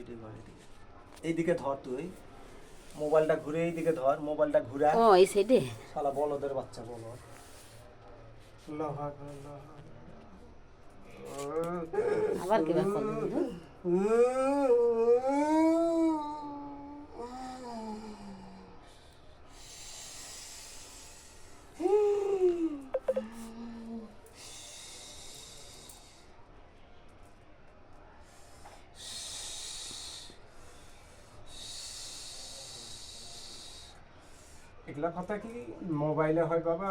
Video কর এদিকে এইদিকে ধর তুই মোবাইলটা ঘুরে এইদিকে ধর মোবাইলটা ঘুরে ও এই সাইডে শালা বলদের বাচ্চা বলো। আবার কি ব্যাক এগুলা কথা কি মোবাইলে হয় বাবা?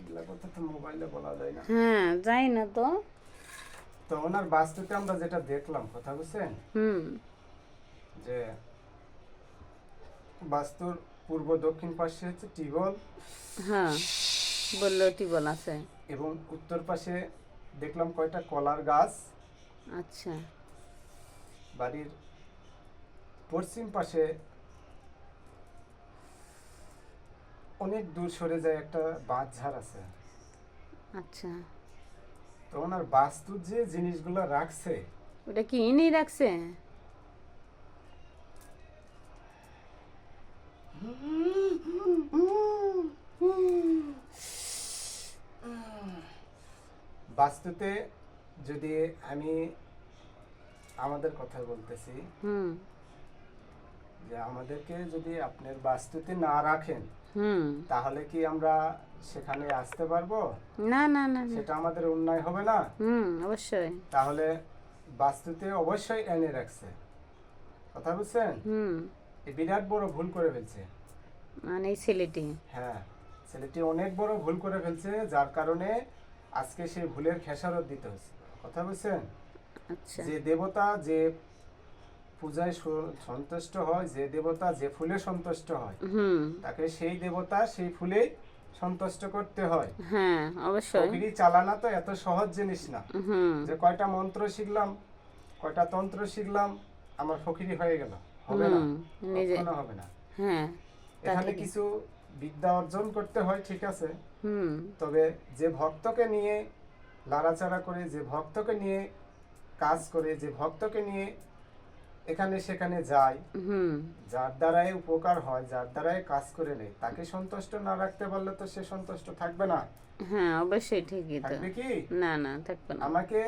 এগুলা কথা তো মোবাইলে বলা যায় না। হ্যাঁ যাই না তো। তো ওনার বাস্তুতে আমরা যেটা দেখলাম কথা বুঝছেন? হুম। যে বাস্তুর পূর্ব দক্ষিণ পাশে হচ্ছে টিবল। হ্যাঁ বলল টিবল আছে। এবং উত্তর পাশে দেখলাম কয়টা কলার গাছ। আচ্ছা। বাড়ির পশ্চিম পাশে অনেক দূর সরে যায় একটা বাঁধ ঝাড় আছে। আচ্ছা। তো ওনার বাস্তুর যে জিনিসগুলো রাখছে ওটা কি ইনি রাখছে? বাস্তুতে যদি আমি আমাদের কথা বলতেছি হুম। যে আমাদেরকে যদি আপনার বাস্তুতে না রাখেন তাহলে কি আমরা সেখানে আসতে পারব? না না না সেটা আমাদের অন্যায় হবে না? হুম অবশ্যই। তাহলে বাস্তুতে অবশ্যই এনে রাখছে। কথা বুঝছেন? হুম। বিরাট বড় ভুল করে ফেলছে। মানে এই ছেলেটি। হ্যাঁ ছেলেটি অনেক বড় ভুল করে ফেলছে যার কারণে আজকে সেই ভুলের খেসারত দিতে হচ্ছে। কথা বুঝছেন? আচ্ছা। যে দেবতা যে পূজায় সন্তুষ্ট হয় যে দেবতা যে ফুলে সন্তুষ্ট হয় তাকে সেই দেবতা সেই ফুলে সন্তুষ্ট করতে হয়। হ্যাঁ অবশ্যই। প্রকৃতি চালানা তো এত সহজ জিনিস না। যে কয়টা মন্ত্র শিখলাম কয়টা তন্ত্র শিখলাম আমার ফকিরি হয়ে গেল। হবে না? কখনো হবে না। হ্যাঁ এখানে কিছু বিদ্যা অর্জন করতে হয় ঠিক আছে। হুম। তবে যে ভক্তকে নিয়ে লাড়াচাড়া করে যে ভক্তকে নিয়ে কাজ করে যে ভক্তকে নিয়ে এখানে সেখানে যায় যার দ্বারাই উপকার হয় যার দ্বারাই কাজ করে নেয়। তাকে সন্তুষ্ট না রাখতে পারলে তো সে সন্তুষ্ট থাকবে না। হ্যাঁ অবশ্যই ঠিকই তো। থাকবে কি? না না থাকবে না। আমাকে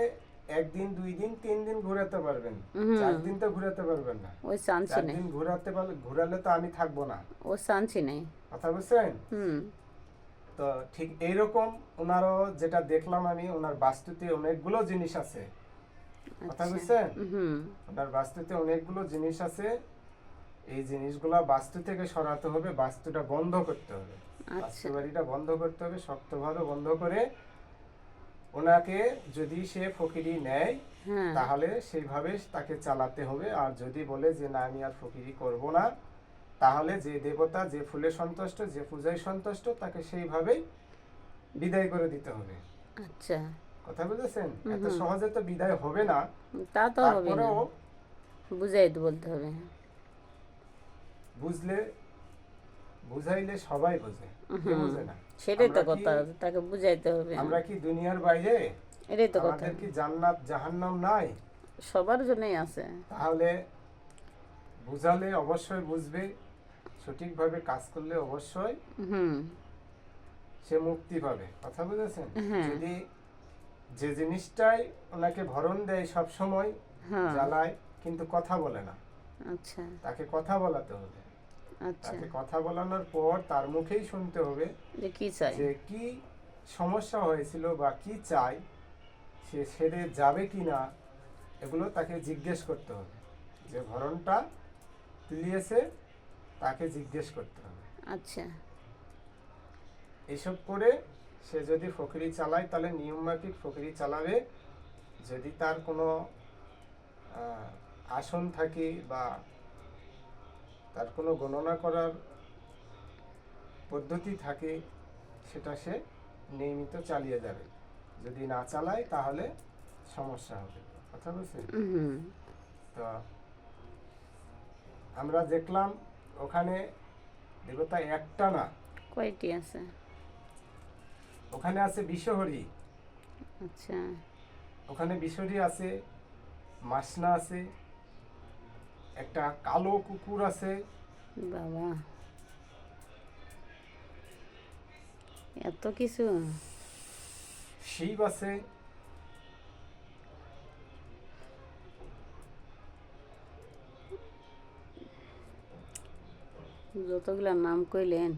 একদিন দুই দিন তিন দিন ঘুরাতে পারবেন। চার দিন তো ঘুরাতে পারবেন না। ওই চান্সই নেই। দিন ঘুরাতে পারলে ঘুরালে তো আমি থাকব না। ও চান্সই নেই। কথা বুঝছেন? হুম। তো ঠিক এইরকম ওনারও যেটা দেখলাম আমি ওনার বাস্তুতে অনেকগুলো জিনিস আছে। কথা আচ্ছা বুঝছেন হুম বাস্তুতে অনেকগুলো জিনিস আছে। এই জিনিসগুলো বাস্তু থেকে সরাতে হবে বাস্তুটা বন্ধ করতে হবে। আচ্ছা। বাস্তু বাড়িটা বন্ধ করতে হবে শক্তভাবে বন্ধ করে ওনাকে যদি সে ফকিরি নেয় হ্যাঁ। তাহলে সেইভাবে তাকে চালাতে হবে। আর যদি বলে যে না আমি আর ফকিরি করব না তাহলে যে দেবতা যে ফুলে সন্তুষ্ট যে পূজায় সন্তুষ্ট তাকে সেইভাবেই বিদায় করে দিতে হবে। আচ্ছা। কথা বুঝেছেন? এত সহজে তো বিদায় হবে না। তা তো হবে না। বুঝাই বলতে হবে। বুঝলে বুঝাইলে সবাই বোঝে কে বোঝে না? সেটাই তো কথা তাকে বুঝাইতে হবে। আমরা কি দুনিয়ার বাইরে? এটাই তো কথা। আমাদের কি জান্নাত জাহান্নাম নাই? সবার জন্যই আছে। তাহলে বুঝালে অবশ্যই বুঝবে সঠিকভাবে কাজ করলে অবশ্যই হুম। সে মুক্তি পাবে। কথা বুঝেছেন? হ্যাঁ। যদি যে জিনিসটাই ওনাকে ভরণ দেয় সব সময় হ্যাঁ। জ্বালায় কিন্তু কথা বলে না। আচ্ছা। তাকে কথা বলাতে হবে। আচ্ছা। তাকে কথা বলানোর পর তার মুখেই শুনতে হবে যে কি চাই যে কি সমস্যা হয়েছিল বা কি চাই সে সেরে যাবে কি না এগুলো তাকে জিজ্ঞেস করতে হবে। যে ভরণটা তুলিয়েছে তাকে জিজ্ঞেস করতে হবে। আচ্ছা। এসব করে সে যদি ফকিরি চালায় তাহলে নিয়মমাফিক ফকিরি চালাবে। যদি তার কোনো আসন থাকে বা তার কোনো গণনা করার পদ্ধতি থাকে সেটা সে নিয়মিত চালিয়ে যাবে। যদি না চালায় তাহলে সমস্যা হবে। কথা বলছেন? তো আমরা দেখলাম ওখানে দেবতা একটা না। কয়টি আছে? ওখানে আছে বিশ্বহরি আচ্ছা। ওখানে বিশ্বহরি আছে মাসনা আছে একটা কালো কুকুর আছে। বাবা। এত কিছু। শিব আছে। যতগুলা নাম কইলেন।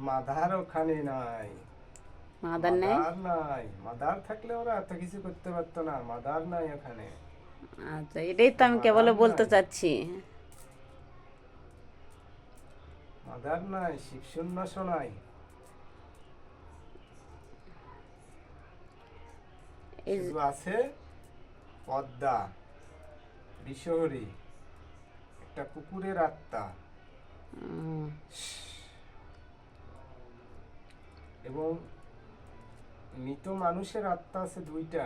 মাদার ওখানে নাই। মাদার নেই? মাদার নাই। মাদার থাকলে ওরা এত কিছু করতে পারতো না মাদার নাই ওখানে। আচ্ছা এটাই তো আমি কেবল বলতে চাচ্ছি। মাদার নাই শিব সন্ন্যাস নাই। এই যে- আছে পদ্মা বিশহরী একটা কুকুরের আত্মা। এবং মৃত মানুষের আত্মা আছে দুইটা।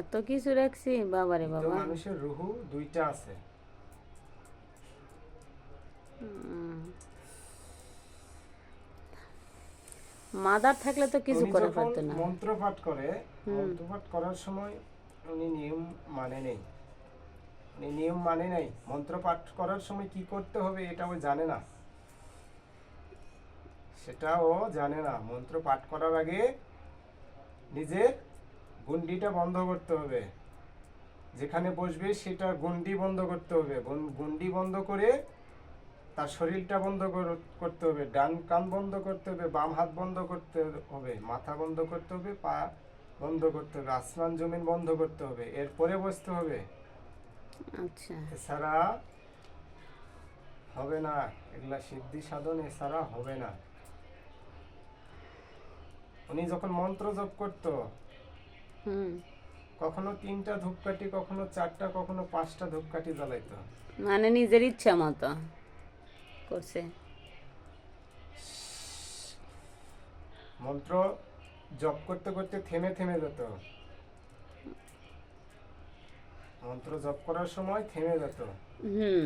এত কিছু রাখছি বাবারে বাবা। মানুষের রুহু দুইটা আছে। মাদার থাকলে তো কিছু করে পারতো না। মন্ত্রপাঠ করে হুম। মন্ত্রপাঠ করার সময় উনি নিয়ম মানে নেই। উনি নিয়ম মানে নাই। মন্ত্রপাঠ করার সময় কি করতে হবে এটা ও জানে না। সেটা ও জানে না। মন্ত্র পাঠ করার আগে নিজের গুন্ডিটা বন্ধ করতে হবে। যেখানে বসবে সেটা গুন্ডি বন্ধ করতে হবে। গুন্ডি বন্ধ করে তার শরীরটা বন্ধ করতে হবে। ডান কান বন্ধ করতে হবে বাম হাত বন্ধ করতে হবে মাথা বন্ধ করতে হবে পা বন্ধ করতে হবে আসমান জমিন বন্ধ করতে হবে। এরপরে বসতে হবে। আচ্ছা। এছাড়া হবে না। এগুলা সিদ্ধি সাধন এছাড়া হবে না। উনি যখন মন্ত্র জপ করত কখনো তিনটা ধূপকাঠি কখনো চারটা কখনো পাঁচটা ধূপকাঠি জ্বালাইতো। মানে নিজের ইচ্ছা মতো করছে। মন্ত্র জপ করতে করতে থেমে থেমে যেত। মন্ত্র জপ করার সময় থেমে যেত। হুম।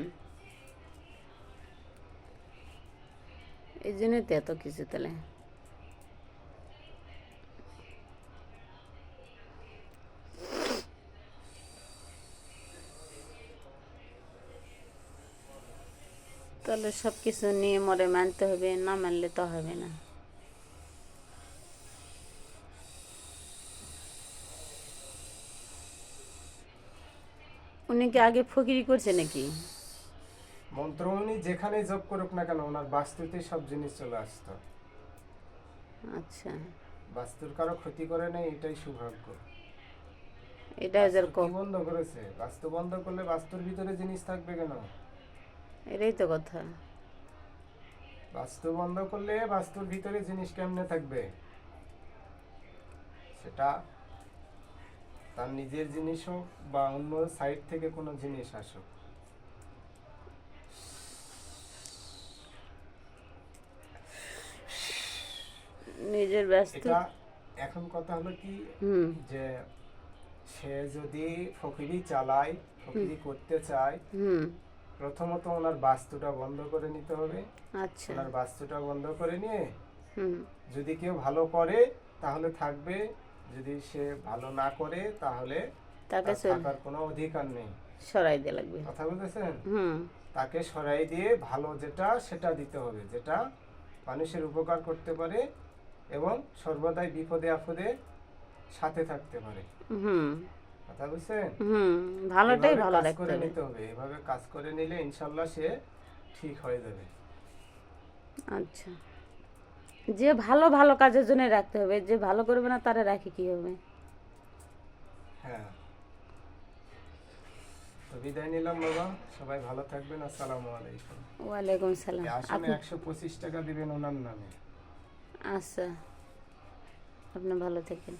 এই জন্যই তো এত কিছু তাহলে। তাহলে সব কিছু নিয়ে মরে মানতে হবে না মানলে তো হবে না। উনি কি আগে ফকিরি করছে নাকি? মন্ত্র উনি যেখানে জপ করুক না কেন ওনার বাস্তুতে সব জিনিস চলে আসতো। আচ্ছা। বাস্তুর কারও ক্ষতি করে নাই এটাই সৌভাগ্য। এটা হাজার বাস্তু কি বন্ধ করেছে? বাস্তু বন্ধ করলে বাস্তুর ভিতরে জিনিস থাকবে কেন? এটাই তো কথা। বাস্তু বন্ধ করলে বাস্তুর ভিতরে জিনিস কেমনে থাকবে? সেটা তার নিজের জিনিস হোক বা অন্য সাইড থেকে কোনো জিনিস আসুক। নিজের ব্যস্ত এখন কথা হলো কি যে সে যদি ফকিরি চালায় ফকিরি করতে চায় হুম। প্রথমত ওনার বাস্তুটা বন্ধ করে নিতে হবে। আচ্ছা। ওনার বাস্তুটা বন্ধ করে নিয়ে হুম। যদি কেউ ভালো করে তাহলে থাকবে। যদি সে ভালো না করে তাহলে তাকে থাকার কোনো অধিকার নেই। সরাই দিয়ে লাগবে। কথা বলতেছেন তাকে সরাই দিয়ে ভালো যেটা সেটা দিতে হবে যেটা মানুষের উপকার করতে পারে এবং সর্বদাই বিপদে আপদে সাথে থাকতে পারে। হুম। কথা বুঝছেন? হুম ভালোটাই ভালো কাজ করে নিতে হবে এভাবে কাজ করে নিলে ইনশাল্লাহ সে ঠিক হয়ে যাবে। আচ্ছা। যে ভালো ভালো কাজের জন্য রাখতে হবে যে ভালো করবে না তারা রাখি কি হবে? হ্যাঁ। তো বিদায় নিলাম বাবা সবাই ভালো থাকবেন আসসালামু আলাইকুম। ওয়ালাইকুম সালাম। আপনি একশো পঁচিশ টাকা দিবেন ওনার নামে। আচ্ছা। আপনি ভালো থাকেন।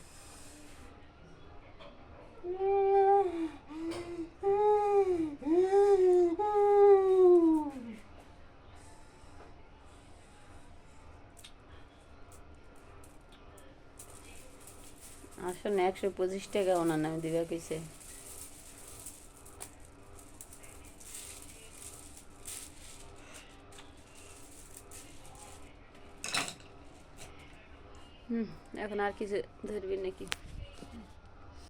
আসলে একশো পঁচিশ টাকা ওনার নামে দিবা কইছে। হুম এখন আর কিছু ধরবি নাকি?